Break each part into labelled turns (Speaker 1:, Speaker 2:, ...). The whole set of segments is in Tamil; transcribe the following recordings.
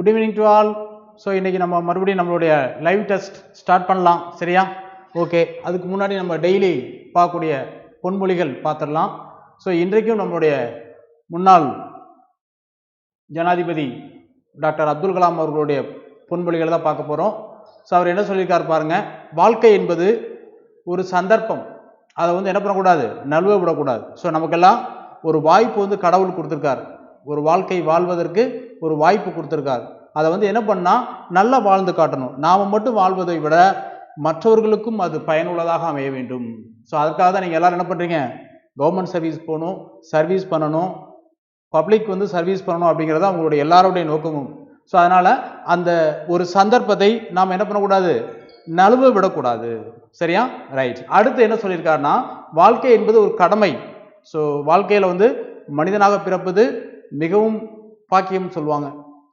Speaker 1: Good evening to all so இன்றைக்கி நம்ம மறுபடியும் நம்மளுடைய லைவ் டெஸ்ட் ஸ்டார்ட் பண்ணலாம். சரியா? ஓகே அதுக்கு முன்னாடி நம்ம டெய்லி பார்க்கக்கூடிய பொன்மொழிகள் பார்த்துடலாம். ஸோ இன்றைக்கும் நம்மளுடைய முன்னாள் ஜனாதிபதி டாக்டர் அப்துல் கலாம் அவர்களுடைய பொன்மொழிகளை தான் பார்க்க போகிறோம் ஸோ அவர் என்ன சொல்லியிருக்காரு பாருங்கள் வாழ்க்கை என்பது ஒரு சந்தர்ப்பம். அதை வந்து என்ன பண்ணக்கூடாது? நழுவ விடக்கூடாது. ஸோ நமக்கெல்லாம் ஒரு வாய்ப்பு வந்து கடவுள் கொடுத்துருக்காரு. ஒரு வாழ்க்கை வாழ்வதற்கு ஒரு வாய்ப்பு கொடுத்துருக்காரு. அதை வந்து என்ன பண்ணால் நல்லா வாழ்ந்து காட்டணும். நாம மட்டும் வாழ்வதை விட மற்றவர்களுக்கும் அது பயனுள்ளதாக அமைய வேண்டும். ஸோ அதற்காக தான் நீங்கள் எல்லோரும் என்ன பண்ணுறீங்க கவர்மெண்ட் சர்வீஸ் போகணும் சர்வீஸ் பண்ணணும். பப்ளிக் வந்து சர்வீஸ் பண்ணணும் அப்படிங்கிறது தான் உங்களுடைய எல்லாருடைய நோக்கமும். ஸோ அதனால் அந்த ஒரு சந்தர்ப்பத்தை நாம் என்ன பண்ணக்கூடாது? நழுவ விடக்கூடாது. சரியா? ரைட் அடுத்து என்ன சொல்லியிருக்காருன்னா வாழ்க்கை என்பது ஒரு கடமை. ஸோ வாழ்க்கையில் வந்து மனிதனாக பிறப்பது மிகவும் பாக்கியம் சொல்லுவாங்க.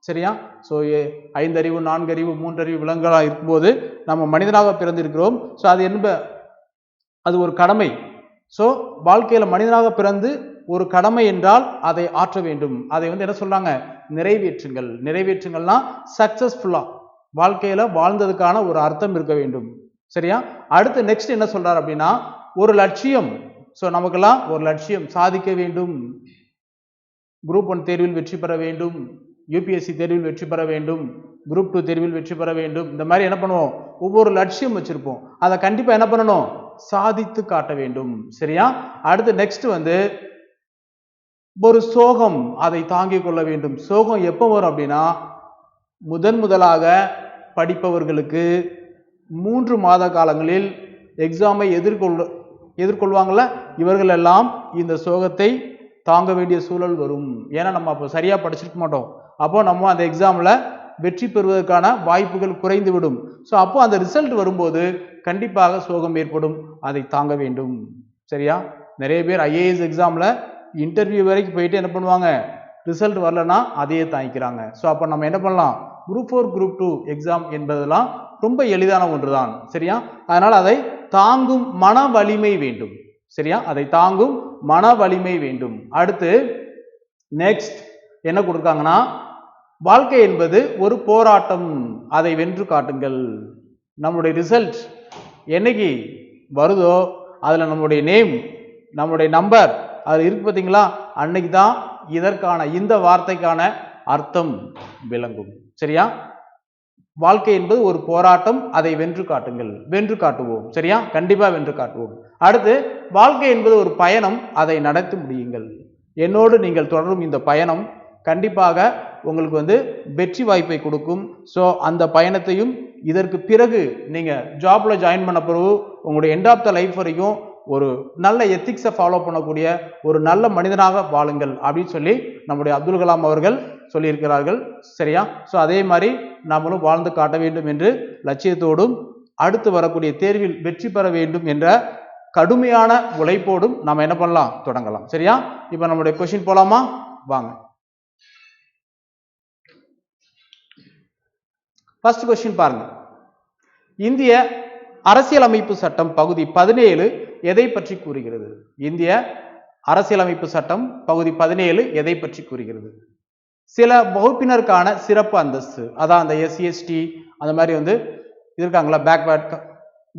Speaker 1: சரியா? ஸோ ஐந்தறிவு நான்கறிவு மூன்றறிவு விலங்குகளாக இருக்கும்போது நம்ம மனிதனாக பிறந்திருக்கிறோம். ஸோ அது என்ப அது ஒரு கடமை. ஸோ வாழ்க்கையில் மனிதனாக பிறந்து ஒரு கடமை என்றால் அதை ஆற்ற வேண்டும். அதை வந்து என்ன சொல்கிறாங்க நிறைவேற்றுங்கள். நிறைவேற்றுங்கள்னா சக்ஸஸ்ஃபுல்லாக வாழ்க்கையில் வாழ்ந்ததுக்கான ஒரு அர்த்தம் இருக்க வேண்டும். சரியா? அடுத்து நெக்ஸ்ட் என்ன சொல்கிறார் அப்படின்னா ஒரு லட்சியம். ஸோ நமக்கெல்லாம் ஒரு லட்சியம் சாதிக்க வேண்டும். குரூப் ஒன் தேர்வில் வெற்றி பெற வேண்டும். யூபிஎஸ்சி தேர்வில் வெற்றி பெற வேண்டும். குரூப் டூ தேர்வில் வெற்றி பெற வேண்டும். இந்த மாதிரி என்ன பண்ணுவோம்? ஒவ்வொரு லட்சியம் வச்சுருப்போம். அதை கண்டிப்பாக என்ன பண்ணணும்? சாதித்து காட்ட வேண்டும். சரியா? அடுத்து நெக்ஸ்ட் வந்து ஒரு சோகம் அதை தாங்கிக் கொள்ள வேண்டும். சோகம் எப்போ வரும் அப்படின்னா முதன் முதலாக படிப்பவர்களுக்கு மூன்று மாத காலங்களில் எக்ஸாமை எதிர்கொள் எதிர்கொள்வாங்கள்ல இவர்கள் எல்லாம் இந்த சோகத்தை தாங்க வேண்டிய சூழல் வரும். ஏன்னா நம்ம அப்போ சரியாக படிச்சிருக்க மாட்டோம். அப்போ நம்ம அந்த எக்ஸாமில் வெற்றி பெறுவதற்கான வாய்ப்புகள் குறைந்து விடும் ஸோ அப்போ அந்த ரிசல்ட் வரும்போது கண்டிப்பாக சோகம் ஏற்படும். அதை தாங்க வேண்டும். சரியா? நிறைய பேர் ஐஏஎஸ் எக்ஸாமில் இன்டர்வியூ வரைக்கும் போயிட்டு என்ன பண்ணுவாங்க? ரிசல்ட் வரலன்னா அதையே தாங்கிக்கிறாங்க. ஸோ அப்போ நம்ம என்ன பண்ணலாம்? Group four group two exam என்பதெல்லாம் ரொம்ப எளிதான ஒன்று தான் சரியா? அதனால் அதை தாங்கும் மன வலிமை வேண்டும். சரியா? அதை தாங்கும் மன வலிமை வேண்டும். அடுத்து நெக்ஸ்ட் என்ன கொடுக்காங்கன்னா வாழ்க்கை என்பது ஒரு போராட்டம். அதை வென்று காட்டுங்கள். நம்முடைய ரிசல்ட் என்னைக்கு வருதோ அதில் நம்முடைய நேம் நம்முடைய நம்பர் அது இருக்கு பார்த்தீங்களா? அன்னைக்கு தான் இதற்கான இந்த வார்த்தைக்கான அர்த்தம் விளங்கும். சரியா? வாழ்க்கை என்பது ஒரு போராட்டம். அதை வென்று காட்டுங்கள். வென்று காட்டுவோம். சரியா? கண்டிப்பாக வென்று காட்டுவோம். அடுத்து வாழ்க்கை என்பது ஒரு பயணம் அதை நடத்தி முடியுங்கள். என்னோடு நீங்கள் தொடரும் இந்த பயணம் கண்டிப்பாக உங்களுக்கு வந்து வெற்றி வாய்ப்பை கொடுக்கும். ஸோ அந்த பயணத்தையும் இதற்கு பிறகு நீங்கள் ஜாப்பில் ஜாயின் பண்ண பிறகு உங்களுடைய எண்ட் ஆஃப் த லைஃப் வரைக்கும் ஒரு நல்ல எத்திக்ஸை ஃபாலோ பண்ணக்கூடிய ஒரு நல்ல மனிதனாக வாழுங்கள் அப்படின்னு சொல்லி நம்முடைய அப்துல் கலாம் அவர்கள் சொல்லியிருக்கிறார்கள். சரியா? ஸோ அதே மாதிரி நாமளும் வாழ்ந்து காட்ட வேண்டும் என்று லட்சியத்தோடும் அடுத்து வரக்கூடிய தேர்வில் வெற்றி பெற வேண்டும் என்ற கடுமையான உழைப்போடும் நம்ம என்ன பண்ணலாம்? தொடங்கலாம். சரியா? இப்போ நம்மளுடைய கொஷின் போலாமா? வாங்க. ஃபர்ஸ்ட் கொஸ்டின் பாருங்க. இந்திய அரசியலமைப்பு சட்டம் பகுதி பதினேழு எதை பற்றி கூறுகிறது? இந்திய அரசியலமைப்பு சட்டம் பகுதி பதினேழு எதை பற்றி கூறுகிறது? சில வகுப்பினருக்கான சிறப்பு அந்தஸ்து. அதான் அந்த எஸ்சிஎஸ்டி அந்த மாதிரி வந்து இருக்காங்களா? பேக்வேர்ட்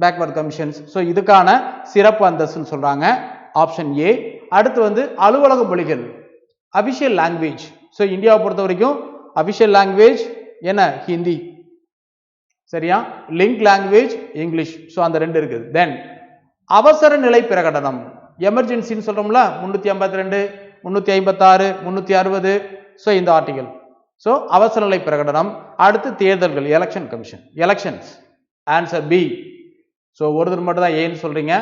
Speaker 1: பேக்வர்ட் கமிஷன்ஸ் ஸோ இதுக்கான சிறப்பு அந்தஸ்துன்னு சொல்கிறாங்க ஆப்ஷன் ஏ அடுத்து வந்து அலுவலக மொழிகள். அபிஷியல் லாங்குவேஜ் ஸோ இந்தியாவை பொறுத்த வரைக்கும் அபிஷியல் லாங்குவேஜ் என்ன? ஹிந்தி சரியா? லிங்க் லாங்குவேஜ் இங்கிலீஷ் ஸோ அந்த ரெண்டு இருக்குது. தென் அவசர நிலை பிரகடனம். எமர்ஜென்சின்னு சொல்கிறோம்ல முந்நூற்றி ஐம்பத்தி ரெண்டு முந்நூற்றி ஐம்பத்தாறு முந்நூற்றி அறுபது. ஸோ இந்த ஆர்டிகல் ஸோ அவசர நிலை பிரகடனம். அடுத்து தேர்தல்கள் election commission elections answer B so ஒருத்தர் மட்டும் தான் ஏன்னு சொல்கிறீங்க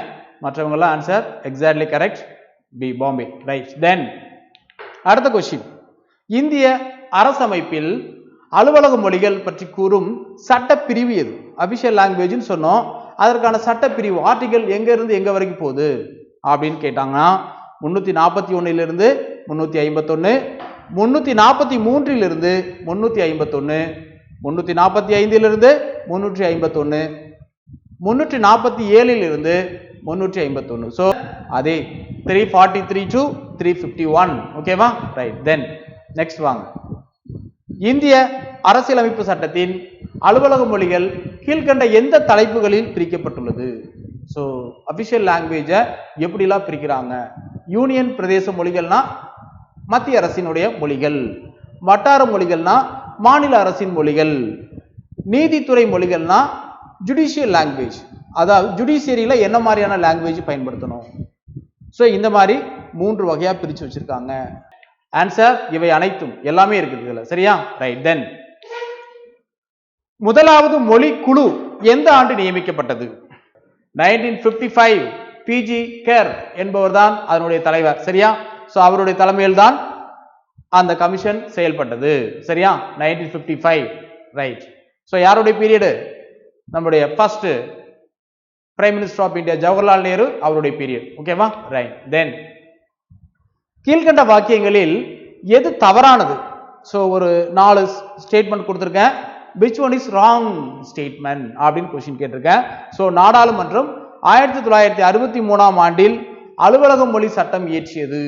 Speaker 1: மற்றவங்கெல்லாம் answer exactly correct B Bombay right then அடுத்த கொஸ்டின் இந்திய அரசமைப்பில் அலுவலக மொழிகள் பற்றி கூறும் சட்டப்பிரிவு எது? அபிஷியல் லாங்குவேஜ்னு சொன்னோம். அதற்கான சட்டப்பிரிவு ஆர்டிகல் எங்கேருந்து எங்கே வரைக்கும் போகுது? அப்படின்னு கேட்டாங்கன்னா முந்நூற்றி நாற்பத்தி ஒன்றிலிருந்து முந்நூற்றி ஐம்பத்தொன்று முந்நூற்றி நாற்பத்தி மூன்றிலிருந்து முந்நூற்றி ஐம்பத்தொன்று முந்நூற்றி நாற்பத்தி ஐந்திலிருந்து முன்னூற்றி ஐம்பத்தொன்று முன்னூற்றி நாற்பத்தி ஏழில் இருந்து முன்னூற்றி ஐம்பத்தொன்று ஸோ அதே three forty three to three fifty one ஓகேவா ரைட் தென் நெக்ஸ்ட் வாங்க. இந்திய அரசியலமைப்பு சட்டத்தின் அலுவலக மொழிகள் கீழ்கண்ட எந்த தலைப்புகளில் பிரிக்கப்பட்டுள்ளது? ஸோ அபிஷியல் லாங்குவேஜை எப்படிலாம் பிரிக்கிறாங்க? யூனியன் பிரதேச மொழிகள்னா மத்திய அரசினுடைய மொழிகள். வட்டார மொழிகள்னா மாநில அரசின் மொழிகள். நீதித்துறை மொழிகள்னா ஜுடிஷியல் லாங்குவேஜ் அதாவது ஜுடிஷியரியில் என்ன மாதிரியான லாங்குவேஜ் பயன்படுத்தணும்? ஸோ இந்த மாதிரி மூன்று வகையாக பிரித்து வச்சுருக்காங்க. ஆன்சர் இவை அனைத்தும் எல்லாமே இருக்குது இதில். சரியா? ரைட் தென் முதலாவது மொழி குழு எந்த ஆண்டு நியமிக்கப்பட்டது? Nineteen fifty five B G Kher என்பவர் தான் அதனுடைய தலைவர். சரியா? ஸோ அவருடைய தலைமையில் தான் அந்த கமிஷன் செயல்பட்டது. சரியா? Nineteen fifty five right so யாருடைய பீரியடு நம்முடைய first prime minister of India Jawaharlal Nehru அவருடைய பீரியட் ஓகேவா ரைட் தென் கீழ்கண்ட வாக்கியங்களில் எது தவறானது? ஸோ ஒரு நாலு ஸ்டேட்மெண்ட் கொடுத்துருக்கேன். Which one is wrong statement அப்படின்னு கொஸ்டின் கேட்டிருக்கேன். ஸோ நாடாளுமன்றம் ஆயிரத்தி தொள்ளாயிரத்தி அறுபத்தி மூணாம் ஆண்டில் அலுவலக மொழி சட்டம் இயற்றியது.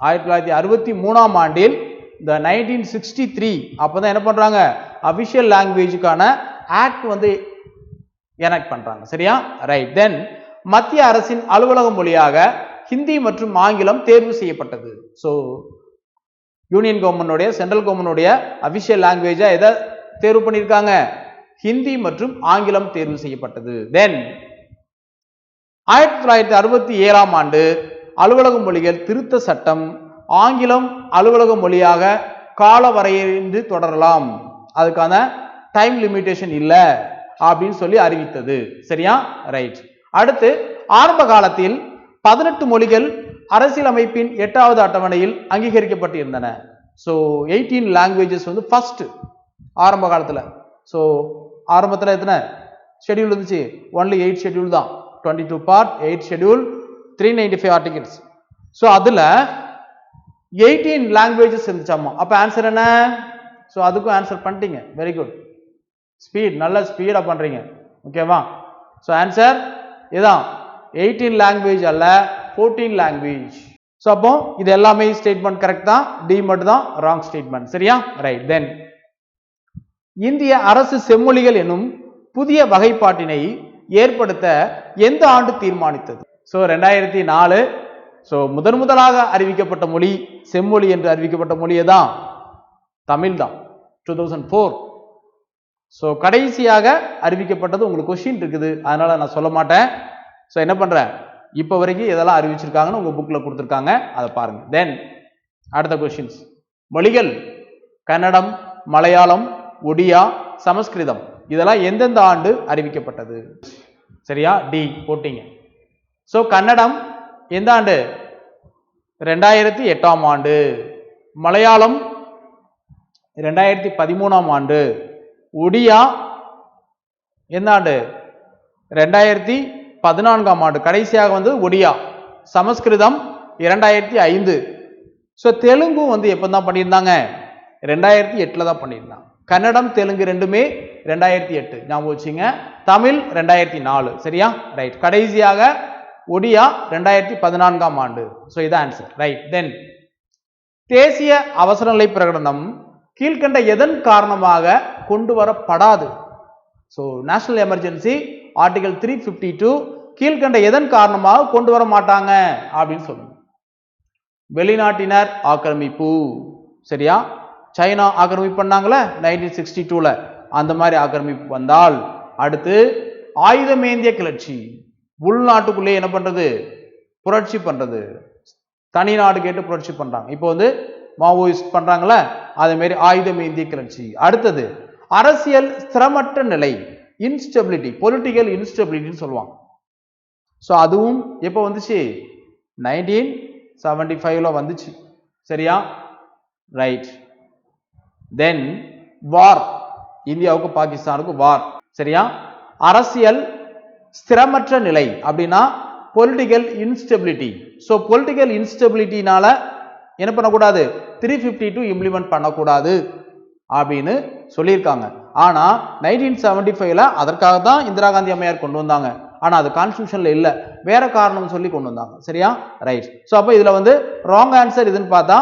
Speaker 1: ஆயிரத்தி தொள்ளாயிரத்தி அறுபத்தி மூணாம் ஆண்டில் இந்த நைன்டீன் சிக்ஸ்டி த்ரீ அப்போ தான் என்ன பண்ணுறாங்க அஃபிஷியல் லாங்குவேஜுக்கான ஆக்ட் வந்து எனக்ட் பண்றாங்க. சரியா? ரைட் தென் மத்திய அரசின் அலுவலக மொழியாக ஹிந்தி மற்றும் ஆங்கிலம் தேர்வு செய்யப்பட்டது. ஸோ யூனியன் கவர்மெண்டுடைய சென்ட்ரல் கவர்மெண்டுடைய அபிஷியல் லாங்குவேஜா எதை தேர்வு பண்ணியிருக்காங்க ஹிந்தி மற்றும் ஆங்கிலம் தேர்வு செய்யப்பட்டது. தென் ஆயிரத்தி தொள்ளாயிரத்தி அறுபத்தி ஏழாம் ஆண்டு அலுவலக மொழிகள் திருத்த சட்டம் ஆங்கிலம் அலுவலக மொழியாக கால வரையின்றி தொடரலாம். அதுக்கான டைம் லிமிட்டேஷன் இல்லை அப்படின்னு சொல்லி அறிவித்தது. சரியா? ரைட் அடுத்து ஆரம்ப காலத்தில் பதினெட்டு மொழிகள் அரசியலமைப்பின் எட்டாவது அட்டவணையில் அங்கீகரிக்கப்பட்டிருந்தன. ஸோ எயிட்டீன் லாங்குவேஜஸ் வந்து ஃபர்ஸ்ட் ஆரம்ப காலத்தில். ஸோ ஆரம்பத்தில் எத்தனை? ஷெட்யூல் இருந்துச்சு. ஒன்லி எயிட் ஷெட்யூல் தான். Twenty two part eight schedule three ninety five articles so அதில் எயிட்டீன் லாங்குவேஜஸ் இருந்துச்சாமா அப்போ ஆன்சர் என்ன? ஸோ அதுக்கும் ஆன்சர் பண்ணிட்டீங்க. வெரி குட் ஸ்பீட் நல்ல ஸ்பீடாக பண்ணுறீங்க ஓகேவா ஸோ ஆன்சர் இதான். எயிட்டீன் லாங்குவேஜ் அல்ல ஃபோர்டீன் லாங்குவேஜ் ஸோ அப்போ இது எல்லாமே ஸ்டேட்மெண்ட் கரெக்ட் தான் டி மட்டும் தான் ராங் ஸ்டேட்மெண்ட் சரியா? ரைட் தென் இந்திய அரசு செம்மொழிகள் எனும் புதிய வகைப்பாட்டினை ஏற்படுத்த எந்த ஆண்டு தீர்மானித்தது? ஸோ ரெண்டாயிரத்தி நாலு ஸோ முதன் முதலாக அறிவிக்கப்பட்ட மொழி செம்மொழி என்று அறிவிக்கப்பட்ட மொழியை தான் தமிழ் தான் டூ தௌசண்ட் ஃபோர் ஸோ கடைசியாக அறிவிக்கப்பட்டது உங்களுக்கு கொஷின் இருக்குது. அதனால் நான் சொல்ல மாட்டேன். ஸோ என்ன பண்ணுறேன் இப்போ வரைக்கும் இதெல்லாம் அறிவிச்சிருக்காங்கன்னு உங்கள் புக்கில் கொடுத்துருக்காங்க. அதை பாருங்கள் தென் அடுத்த கொஷின்ஸ் மொழிகள் கன்னடம் மலையாளம் ஒடியா சமஸ்கிருதம். இதெல்லாம் எந்தெந்த ஆண்டு அறிவிக்கப்பட்டது? சரியா? டி போட்டிங்க. ஸோ கன்னடம் எந்த ஆண்டு? ரெண்டாயிரத்தி எட்டாம் ஆண்டு. மலையாளம் ரெண்டாயிரத்தி பதிமூணாம் ஆண்டு. ஒடியா எந்த ஆண்டு ரெண்டாயிரத்தி பதினான்காம் ஆண்டு. கடைசியாக வந்து ஒடியா சமஸ்கிருதம் இரண்டாயிரத்தி ஐந்து. ஸோ தெலுங்கும் வந்து எப்போ தான் பண்ணியிருந்தாங்க? ரெண்டாயிரத்தி எட்டில் தான் பண்ணியிருந்தாங்க. கன்னடம் தெலுங்கு ரெண்டுமே ரெண்டாயிரத்தி எட்டு. ஞாபகம் வச்சுங்க. தமிழ் ரெண்டாயிரத்தி நாலு. சரியா? ரைட் கடைசியாக ஒடியா ரெண்டாயிரத்தி பதினான்காம் ஆண்டு. ஸோ இதான் ஆன்சர் ரைட் தென் தேசிய அவசரநிலை பிரகடனம் கீழ்கண்ட எதன் காரணமாக கொண்டு வரப்படாது so national emergency article three fifty two கீழ்கண்ட எதன் காரணமாக கொண்டு வர மாட்டாங்க அப்படின்னு சொல்லணும் வெளிநாட்டினர் ஆக்கிரமிப்பு. சரியா? சைனா ஆக்கிரமிப்பு பண்ணாங்களே? நைன்டீன் சிக்ஸ்டி டூவில் அந்த மாதிரி ஆக்கிரமிப்பு வந்தால் அடுத்து ஆயுதமேந்திய கிளர்ச்சி. உள்நாட்டுக்குள்ளே என்ன பண்ணுறது புரட்சி பண்ணுறது தனி நாடு கேட்டு புரட்சி பண்ணுறாங்க இப்போ வந்து மாவோயிஸ்ட் பண்றாங்களே அதே மாதிரி ஆயுதமேந்திய கிளர்ச்சி. அடுத்தது அரசியல் ஸ்திரமற்ற நிலை இன்ஸ்டெபிலிட்டி பொலிட்டிக்கல் இன்ஸ்டெபிலிட்டின்னு சொல்லுவாங்க. ஸோ அதுவும் எப்போ வந்துச்சு? நைன்டீன் செவன்டி ஃபைவ்ல வந்துச்சு. சரியா? ரைட் தென் வார் இந்தியாவுக்கு பாகிஸ்தானுக்கு வார் சரியா? அரசியல் ஸ்திரமற்ற நிலை அப்படின்னா பொலிட்டிக்கல் இன்ஸ்டெபிலிட்டி ஸோ பொலிட்டிக்கல் இன்ஸ்டெபிலிட்டினால என்ன பண்ணக்கூடாது? த்ரீ ஃபிஃப்டி டூ இம்ப்ளிமெண்ட் பண்ணக்கூடாது அப்படின்னு சொல்லியிருக்காங்க. ஆனால் நைன்டீன் செவன்டி ஃபைவ்ல அதற்காக தான் இந்திரா காந்தி அம்மையார் கொண்டு வந்தாங்க. ஆனால் அது கான்ஸ்டியூஷனில் இல்லை. வேற காரணம் சொல்லி கொண்டு வந்தாங்க. சரியா? ரைட் ஸோ அப்போ இதில் வந்து ராங் ஆன்சர் இதுன்னு பார்த்தா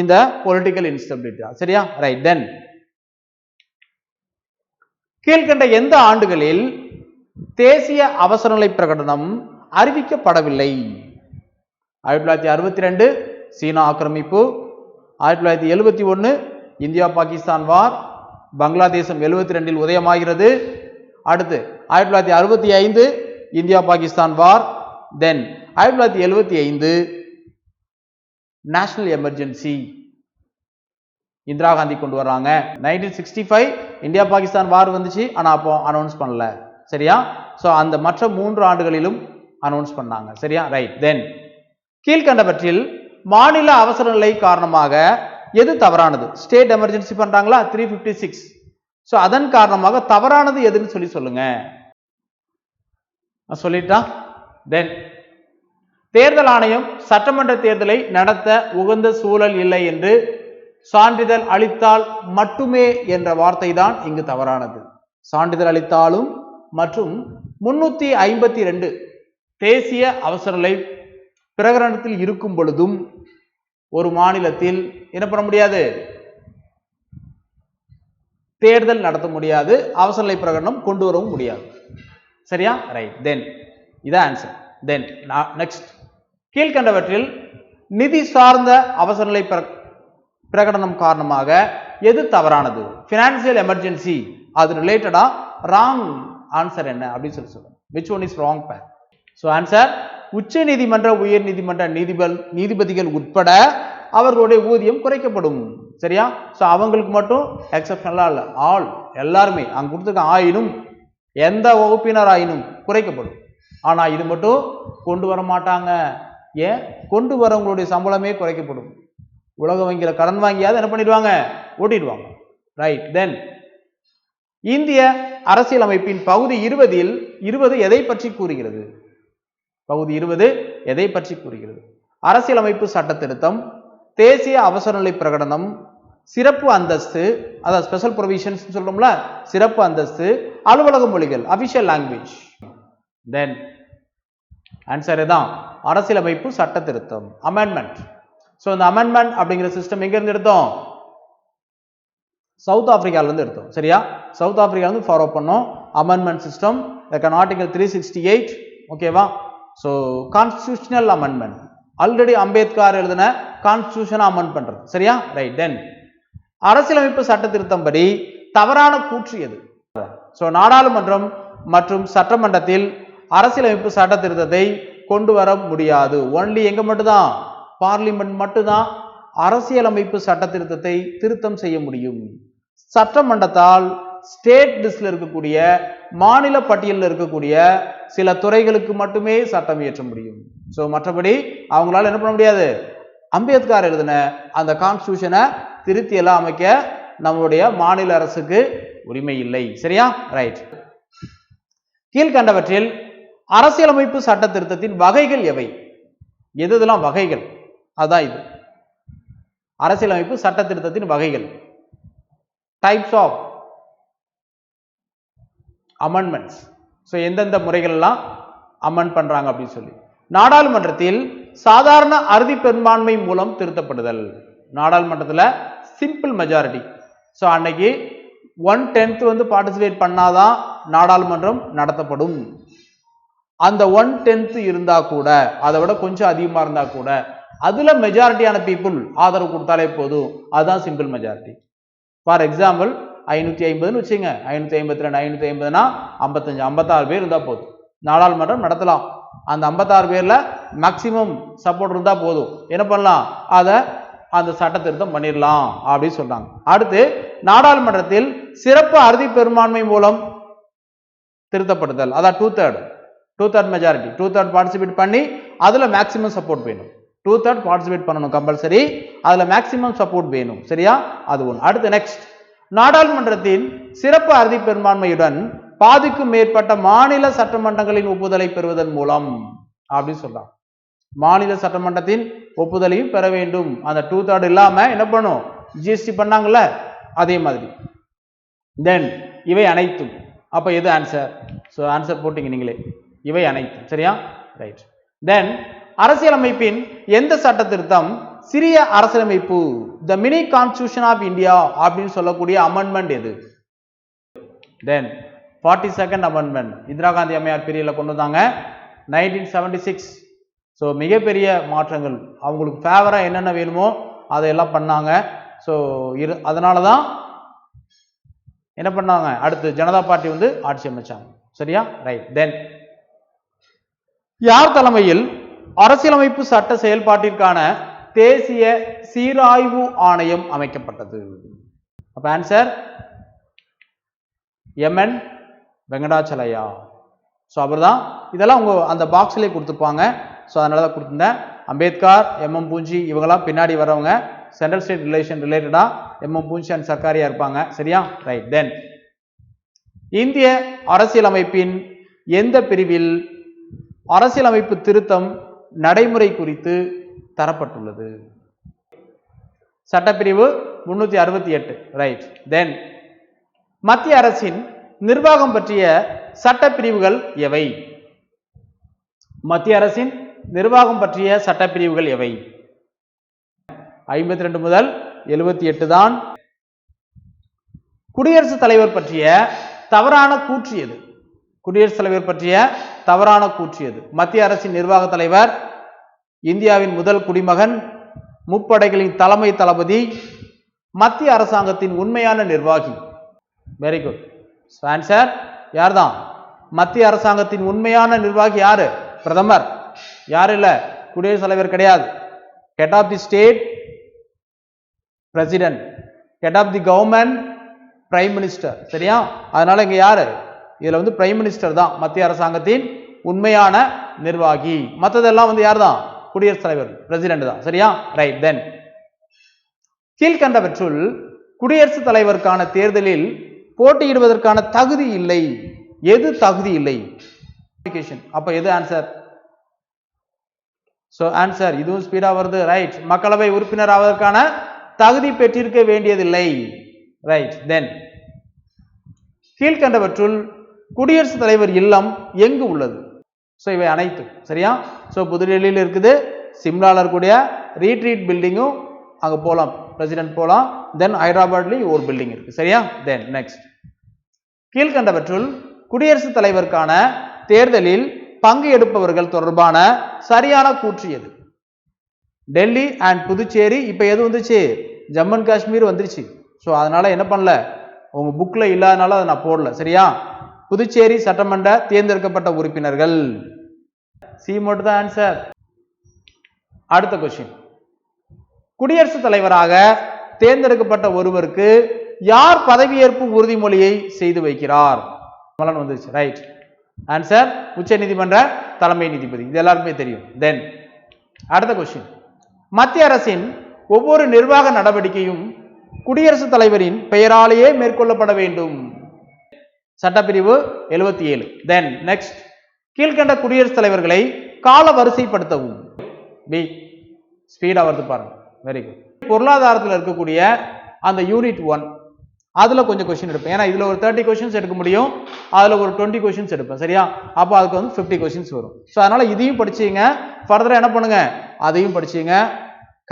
Speaker 1: இந்த பொலிட்டிக்கல் இன்ஸ்டபிலிட்டி தான். சரியா? ரைட் தென் கீழ்கண்ட எந்த ஆண்டுகளில் தேசிய அவசரநிலை பிரகடனம் அறிவிக்கப்படவில்லை? ஆயிரத்தி தொள்ளாயிரத்தி அறுபத்தி ரெண்டு சீனா ஆக்கிரமிப்பு. ஆயிரத்தி தொள்ளாயிரத்தி எழுபத்தி ஒன்று இந்தியா பாகிஸ்தான் வார். பங்களாதேசம் எழுபத்தி ரெண்டில் உதயமாகிறது. அடுத்து ஆயிரத்தி தொள்ளாயிரத்தி அறுபத்தி ஐந்து இந்தியா பாகிஸ்தான் வார். தென் ஆயிரத்தி தொள்ளாயிரத்தி எழுபத்தி ஐந்து நேஷனல் எமர்ஜென்சி இந்திரா காந்தி கொண்டு வர்றாங்க nineteen sixty five India Pakistan war வந்துச்சு. ஆனால் அப்போ அனௌன்ஸ் பண்ணல. சரியா? ஸோ அந்த மற்ற மூன்று ஆண்டுகளிலும் அனௌன்ஸ் பண்ணாங்க. சரியா? ரைட் தென் கீழ்கண்டவற்றில் மாநில அவசர நிலை காரணமாக எது தவறானது? ஸ்டேட் எமர்ஜென்சி பண்றாங்களா? த்ரீ ஃபிஃப்டி சிக்ஸ் ஸோ அதன் காரணமாக தவறானது எதுன்னு சொல்லி சொல்லுங்க. சொல்லிட்டா? தென் தேர்தல் ஆணையம் சட்டமன்ற தேர்தலை நடத்த உகந்த சூழல் இல்லை என்று சான்றிதழ் அளித்தால் மட்டுமே என்ற வார்த்தை தான் இங்கு தவறானது. சான்றிதழ் அளித்தாலும் மற்றும் முன்னூத்தி ஐம்பத்தி ரெண்டு தேசிய அவசரநிலை பிரகடனத்தில் இருக்கும் பொழுதும் ஒரு மாநிலத்தில் என்ன பண்ண முடியாது? தேர்தல் நடத்த முடியாது. அவசரநிலை பிரகடனம் கொண்டு வரவும் முடியாது. சரியா? ரைட் தென் இதான் ஆன்சர் தென் நெக்ஸ்ட் கீழ்கண்டவற்றில் நிதி சார்ந்த அவசரநிலை பிரகடனம் காரணமாக எது தவறானது? ஃபினான்சியல் எமர்ஜென்சி அது ரிலேட்டடா ராங் ஆன்சர் என்ன? அப்படின்னு சொல்லி சொல்லுங்க. Which one is wrong pair so answer உச்ச நீதிமன்ற உயர் நீதிமன்ற நீதிபல் நீதிபதிகள் உட்பட அவர்களுடைய ஊதியம் குறைக்கப்படும். சரியா? ஸோ அவங்களுக்கு மட்டும் எக்ஸப்ஷனலாக இல்லை. ஆல் எல்லாருமே. அங்கே கொடுத்துருக்க ஆயினும் எந்த வகுப்பினர் ஆயினும் குறைக்கப்படும். ஆனால் இது மட்டும் கொண்டு வர மாட்டாங்க. ஏன்? கொண்டு வரவங்களுடைய சம்பளமே குறைக்கப்படும். உலக வங்கியில் கடன் வாங்கியாவது என்ன பண்ணிடுவாங்க? ஓட்டிடுவாங்க. ரைட் தென் இந்திய அரசியலமைப்பின் பகுதி இருபதில் இருபது எதை பற்றி கூறுகிறது? பகுதி இருபது எதை பற்றி கூறுகிறது? அரசியலமைப்பு சட்ட திருத்தம் தேசிய அவசரநிலை பிரகடனம் சிறப்பு அந்தஸ்து அதாவது ஸ்பெஷல் ப்ரொவிஷன்ஸ் சொல்றோம்ல சிறப்பு அந்தஸ்து அலுவலக மொழிகள் அபிஷியல் லாங்குவேஜ் தென் ஆன்சர் தான் அரசியலமைப்பு சட்ட திருத்தம் அமெண்ட்மெண்ட் ஸோ இந்த அமெண்ட்மெண்ட் அப்படிங்கிற சிஸ்டம் எங்கேருந்து எடுத்தோம்? சவுத் ஆப்பிரிக்கால எடுத்தோம். சரியா? சவுத் ஆப்பிரிக்கால ஃபாலோ பண்ணோம். அமெண்ட்மெண்ட் சிஸ்டம் கன் ஆர்டிகல் த்ரீ சிக்ஸ்டி எயிட் ஓகேவா so constitutional amendment already Ambedkar எழுதின கான்ஸ்டியூஷனை அமெண்ட் பண்ணுறது சரியா? ரைட் தென் அரசியலமைப்பு சட்ட திருத்தம் படி தவறான கூற்று எது? ஸோ நாடாளுமன்றம் மற்றும் சட்டமன்றத்தில் அரசியலமைப்பு சட்ட திருத்தத்தை கொண்டு வர முடியாது. ஒன்லி எங்கே மட்டும்தான்? பார்லிமெண்ட் மட்டும்தான் அரசியலமைப்பு சட்ட திருத்தத்தை திருத்தம் செய்ய முடியும். சட்டமன்றத்தால் ஸ்டேட் லிஸ்ட்ல இருக்கக்கூடிய மாநில பட்டியலில் இருக்கக்கூடிய சில துறைகளுக்கு மட்டுமே சட்டம் இயற்ற முடியும். ஸோ மற்றபடி அவங்களால என்ன பண்ண முடியாது? அம்பேத்கர் எழுதின அந்த கான்ஸ்டியூஷனை திருத்தி எல்லாம் அமைக்க நம்மளுடைய மாநில அரசுக்கு உரிமை இல்லை. சரியா? ரைட் கீழ்கண்டவற்றில் அரசியலமைப்பு சட்ட திருத்தத்தின் வகைகள் எவை? எது இதெல்லாம் வகைகள்? அதான் இது. அரசியலமைப்பு சட்ட திருத்தத்தின் வகைகள். டைப்ஸ் ஆஃப் அமெண்ட்மெண்ட்ஸ் ஸோ எந்தெந்த முறைகள்லாம் அமெண்ட் பண்ணுறாங்க அப்படின்னு சொல்லி. நாடாளுமன்றத்தில் சாதாரண அறுதி பெரும்பான்மை மூலம் திருத்தப்படுதல். நாடாளுமன்றத்தில் சிம்பிள் மெஜாரிட்டி ஸோ அன்னைக்கு ஒன் டென்த் வந்து பார்ட்டிசிபேட் பண்ணாதான் நாடாளுமன்றம் நடத்தப்படும். அந்த ஒன் டென்த் இருந்தால் கூட அதை விட கொஞ்சம் அதிகமாக இருந்தால் கூட அதில் மெஜாரிட்டியான பீப்புள் ஆதரவு கொடுத்தாலே போதும். அதுதான் சிம்பிள் மெஜாரிட்டி ஃபார் எக்ஸாம்பிள் ஐநூற்றி ஐம்பதுன்னு வச்சுங்க. ஐநூற்றி ஐம்பத்தி ரெண்டு ஐநூற்றி ஐம்பதுனா ஐம்பத்தஞ்சு ஐம்பத்தாறு பேர் இருந்தால் போதும். நாடாளுமன்றம் நடத்தலாம். அந்த ஐம்பத்தாறு பேரில் மேக்சிமம் சப்போர்ட் இருந்தால் போதும். என்ன பண்ணலாம்? அதை அந்த சட்ட திருத்தம் பண்ணிடலாம் அப்படின்னு சொல்கிறாங்க அடுத்து நாடாளுமன்றத்தில் சிறப்பு அறுதி பெரும்பான்மை மூலம் திருத்தப்படுதல் அதான் two third two third majority two third participate பண்ணி அதில் மேக்சிமம் சப்போர்ட் வேணும். டூ தேர்ட் பார்ட்டிசிபேட் பண்ணணும் கம்பல்சரி அதில் மேக்சிமம் சப்போர்ட் வேணும். சரியா? அது ஒன்று அடுத்து நெக்ஸ்ட் நாடாளுமன்றத்தின் சிறப்பு அறுதி பெரும்பான்மையுடன் பாதிக்கும் மேற்பட்ட மாநில சட்டமன்றங்களின் ஒப்புதலை பெறுவதன் மூலம் அப்படின்னு சொல்றான். மாநில சட்டமன்றத்தின் ஒப்புதலையும் பெற வேண்டும். அந்த டூ தேர்ட் இல்லாம என்ன பண்ணும்? ஜிஎஸ்டி பண்ணாங்கல்ல? அதே மாதிரி. தென் இவை அனைத்தும். அப்ப எது ஆன்சர் ஸோ ஆன்சர் போட்டீங்க நீங்களே. இவை அனைத்தும். சரியா? ரைட் தென் அரசியலமைப்பின் எந்த சட்ட திருத்தம் சிறிய அரசியலமைப்பு the mini constitution of India அப்படின்னு சொல்லக்கூடிய அமெண்ட்மெண்ட் எது? Then forty second amendment Indira Gandhi அம்மையார் பீரியடில் கொண்டு வந்தாங்க. நைன்டீன் செவன்டி சிக்ஸ் ஸோ மிகப்பெரிய மாற்றங்கள். அவங்களுக்கு ஃபேவராக என்னென்ன வேணுமோ அதையெல்லாம் பண்ணாங்க. ஸோ இரு அதனால தான் என்ன பண்ணாங்க? அடுத்து ஜனதா பார்ட்டி வந்து ஆட்சி அமைச்சாங்க. சரியா? ரைட் தென் யார் தலைமையில் அரசியலமைப்பு சட்ட செயல்பாட்டிற்கான தேசிய சீராய்வு ஆணையம் அமைக்கப்பட்டது. அப்ப answer M N Venkatachaliah. So அவர் தான் இதெல்லாம் உங்க அந்த பாக்ஸ்லேயே கொடுத்துருப்பாங்க ஸோ அதனால தான் கொடுத்துருந்தேன். அம்பேத்கர் எம்எம் பூஞ்சி இவங்கெல்லாம் பின்னாடி வரவங்க சென்ட்ரல் ஸ்டேட் ரிலேஷன் ரிலேட்டடாக M M Punchhi and Sarkaria இருப்பாங்க. சரியா? ரைட் தென் இந்திய அரசியலமைப்பின் எந்த பிரிவில் அரசியலமைப்பு திருத்தம் நடைமுறை குறித்து தரப்பட்டுள்ளது. சட்டப்பிரிவு முன்னூத்தி அறுபத்தி எட்டு. ரைட் தென் மத்திய அரசின் நிர்வாகம் பற்றிய சட்டப்பிரிவுகள் எவை? மத்திய அரசின் நிர்வாகம் பற்றிய சட்டப்பிரிவுகள் எவை? ஐம்பத்தி ரெண்டு முதல் எழுபத்தி எட்டு தான். குடியரசுத் தலைவர் பற்றிய தவறான கூற்று எது? குடியரசுத் தலைவர் பற்றிய தவறான கூற்று எது? மத்திய அரசின் நிர்வாக தலைவர் இந்தியாவின் முதல் குடிமகன் முப்படைகளின் தலைமை தளபதி மத்திய அரசாங்கத்தின் உண்மையான நிர்வாகி. வெரி குட் ஆன்சர் யார்தான்? மத்திய அரசாங்கத்தின் உண்மையான நிர்வாகி யாரு? பிரதமர். யார் இல்லை. குடியரசுத் தலைவர் கிடையாது. Head of the state president head of the government prime minister சரியா? அதனால இங்க யாரு? இதுல வந்து பிரைம் மினிஸ்டர் தான் மத்திய அரசாங்கத்தின் உண்மையான நிர்வாகி. மற்றதெல்லாம் வந்து யார் தான் குடியரசுத் தலைவர் பிரசிடென்ட் தான். சரியா? ரைட் தென் கீழ்கண்டவற்றுள் குடியரசுத் தலைவருக்கான தேர்தலில் போட்டியிடுவதற்கான தகுதி இல்லை. எது தகுதி இல்லை? அப்ப எது ஆன்சர் சோ ஆன்சர் இதுவும் ஸ்பீடா வருது. ரைட் மக்களவை உறுப்பினர் ஆவதற்கான தகுதி பெற்றிருக்க வேண்டியதில்லை. ரைட் தென் கீழ்கண்டவற்றுள் குடியரசுத் தலைவர் இல்லம் எங்கு உள்ளது? ஸோ இவை அனைத்தும் சரியா? ஸோ புதுடெல்லியில் இருக்குது. சிம்லாவில் இருக்கக்கூடிய ரீட்ரீட் பில்டிங்கும் அங்கே போகலாம் பிரசிடென்ட் போகலாம் தென் ஹைதராபாத்லேயும் ஒரு பில்டிங் இருக்குது சரியா? தென் நெக்ஸ்ட் கீழ்கண்டவற்றுள் குடியரசுத் தலைவருக்கான தேர்தலில் பங்கு எடுப்பவர்கள் தொடர்பான சரியான கூற்று எது? டெல்லி அண்ட் புதுச்சேரி இப்போ எது வந்துச்சு? ஜம்மு அண்ட் காஷ்மீர் வந்துருச்சு. ஸோ அதனால் என்ன பண்ணல? உங்கள் புக்கில் இல்லாதனால அதை நான் போடல. சரியா? புதுச்சேரி சட்டமன்ற தேர்ந்தெடுக்கப்பட்ட உறுப்பினர்கள். சி மட்டும் தான் ஆன்சர் அடுத்த கொஸ்டின் குடியரசுத் தலைவராக தேர்ந்தெடுக்கப்பட்ட ஒருவருக்கு யார் பதவியேற்பு உறுதிமொழியை செய்து வைக்கிறார்? மலன் வந்துருச்சு. ரைட் ஆன்சர் உச்ச நீதிமன்ற தலைமை நீதிபதி. இது எல்லாருக்குமே தெரியும். தென் அடுத்த கொஸ்டின் மத்திய அரசின் ஒவ்வொரு நிர்வாக நடவடிக்கையும் குடியரசுத் தலைவரின் பெயராலேயே மேற்கொள்ளப்பட வேண்டும். சட்டப்பிரிவு எழுபத்தி ஏழு. தென் நெக்ஸ்ட் கீழ்கண்ட குடியரசுத் தலைவர்களை கால வரிசைப்படுத்தவும் பி ஸ்பீடாக வருது பாருங்க. வெரி குட் பொருளாதாரத்தில் இருக்கக்கூடிய அந்த யூனிட் ஒன் அதில் கொஞ்சம் கொஷின் எடுப்பேன். ஏன்னா இதில் ஒரு தேர்ட்டி கொஷின்ஸ் எடுக்க முடியும். அதில் ஒரு டுவெண்ட்டி கொஷின்ஸ் எடுப்பேன். சரியா? அப்போ அதுக்கு வந்து ஃபிஃப்டி கொஷின்ஸ் வரும். ஸோ அதனால் இதையும் படிச்சீங்க ஃபர்தராக என்ன பண்ணுங்க? அதையும் படிச்சீங்க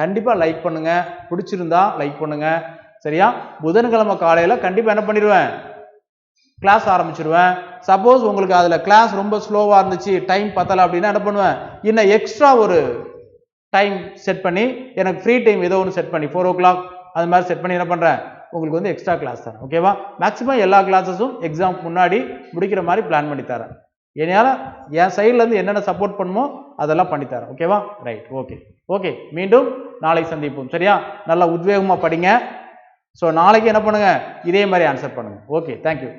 Speaker 1: கண்டிப்பாக லைக் பண்ணுங்க. பிடிச்சிருந்தா லைக் பண்ணுங்க. சரியா? புதன்கிழமை காலையில் கண்டிப்பாக என்ன பண்ணிடுவேன்? கிளாஸ் ஆரம்பிச்சிருவேன். சப்போஸ் உங்களுக்கு அதில் கிளாஸ் ரொம்ப ஸ்லோவாக இருந்துச்சு டைம் பத்தலை அப்படின்னா என்ன பண்ணுவேன்? இன்னும் எக்ஸ்ட்ரா ஒரு டைம் செட் பண்ணி எனக்கு ஃப்ரீ டைம் ஏதோ ஒன்று செட் பண்ணி ஃபோர் ஓ கிளாக் அது மாதிரி செட் பண்ணி என்ன பண்ணுறேன் உங்களுக்கு வந்து எக்ஸ்ட்ரா கிளாஸ் தரேன் ஓகேவா மேக்ஸிமம் எல்லா கிளாஸஸும் எக்ஸாம் முன்னாடி முடிக்கிற மாதிரி பிளான் பண்ணி தரேன். என்னால் என் சைட்லேருந்து என்னென்ன சப்போர்ட் பண்ணுமோ அதெல்லாம் பண்ணித்தரேன் ஓகேவா ரைட் ஓகே ஓகே மீண்டும் நாளை சந்திப்போம் சரியா? நல்லா உத்வேகமாக படிங்க. ஸோ நாளைக்கு என்ன பண்ணுங்கள் இதே மாதிரி ஆன்சர் பண்ணுங்கள் ஓகே தேங்க்யூ